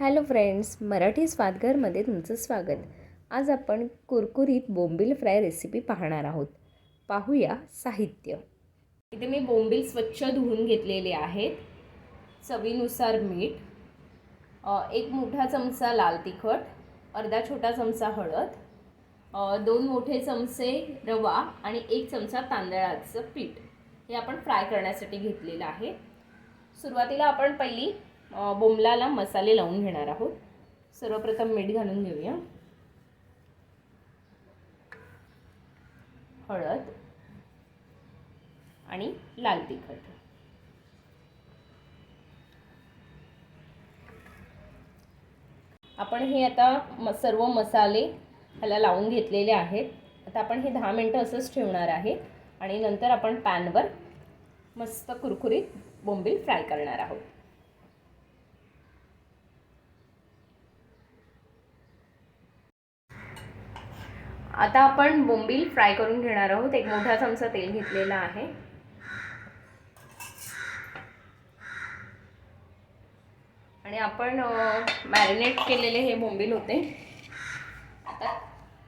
Hello friends Marathi स्वादघरमध्ये तुमचं स्वागत. आज आपण कुरकुरीत बोंबील फ्राय रेसिपी पाहणार आहोत. पाहूया साहित्य. इथे मी बोंबील स्वच्छ धुवून घेतलेले आहेत. चवीनुसार मीठ एक मोठा चमचा लाल तिखट अर्धा छोटा चमचा हळद दोन मोठे चमचे रवा आणि एक चमचा तांदळाचं पीठ. हे आपण फ्राय करण्यासाठी घेतलेलं आहे. सुरुवातीला आपण पहिली बोंबलाला मसाले लावून घेणार आहोत. सर्वप्रथम मीठ घालून घेऊया. हळद आणि लाल तिखट. आपण हे आता म सर्व मसाले ह्याला लावून घेतलेले आहेत. आता आपण हे दहा मिनटं असंच ठेवणार आहे आणि नंतर आपण पॅनवर मस्त कुरकुरीत बोंबील फ्राय करणार आहोत. आता आपण बोंबील फ्राय करून घेणार आहोत. एक मोठा चमचा तेल घेतलेला आहे. आणि आपण मॅरिनेट केलेले हे बोंबील होते. आता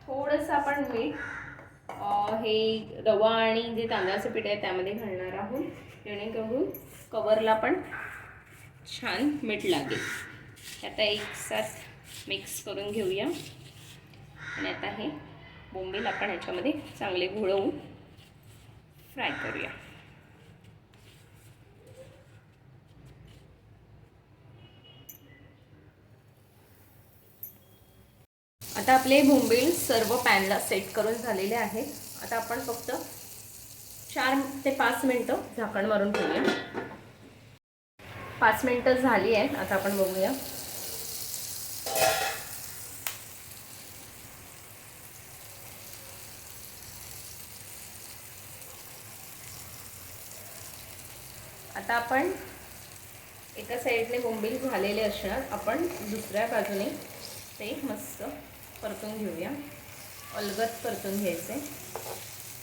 थोडंसं आपण मीठ हे रवा आणि जे तांदळाचं पीठ आहे त्यामध्ये घालणार आहोत. जेणेकरून कवरला पण छान मीठ लागेल. आता एकसाथ मिक्स करून घेऊया. आणि आता हे बोंबील आपण ह्याच्यामध्ये चांगले घोळवून फ्राय करूया. आता आपले बोंबील सर्व पॅनला सेट करून झालेले आहेत. आता आपण फक्त चार ते पाच मिनटं झाकण मारून ठेवूया. पाच मिनटं झाली आहेत. आता आपण बघूया. आता आपण एका साईडने बोंबील झालेले असणार. आपण दुसऱ्या बाजूने ते मस्त परतून घेऊया. अलगद परतून घ्यायचे.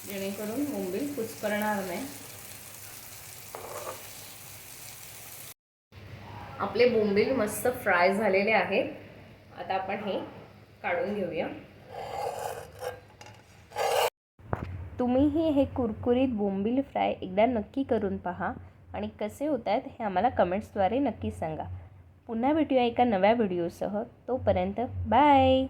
जेणेकरून बोंबील कुचकरणार नाही. आपले बोंबील मस्त फ्राय झालेले आहेत. आता आपण हे काढून घेऊया. तुम्हीही हे कुरकुरीत बोंबील फ्राय एकदा नक्की करून पहा. आणि कसे होत आहेत हे आम्हाला कमेंट्सद्वारे नक्की सांगा. पुन्हा भेटूया एका नव्या व्हिडिओसह. तोपर्यंत बाय!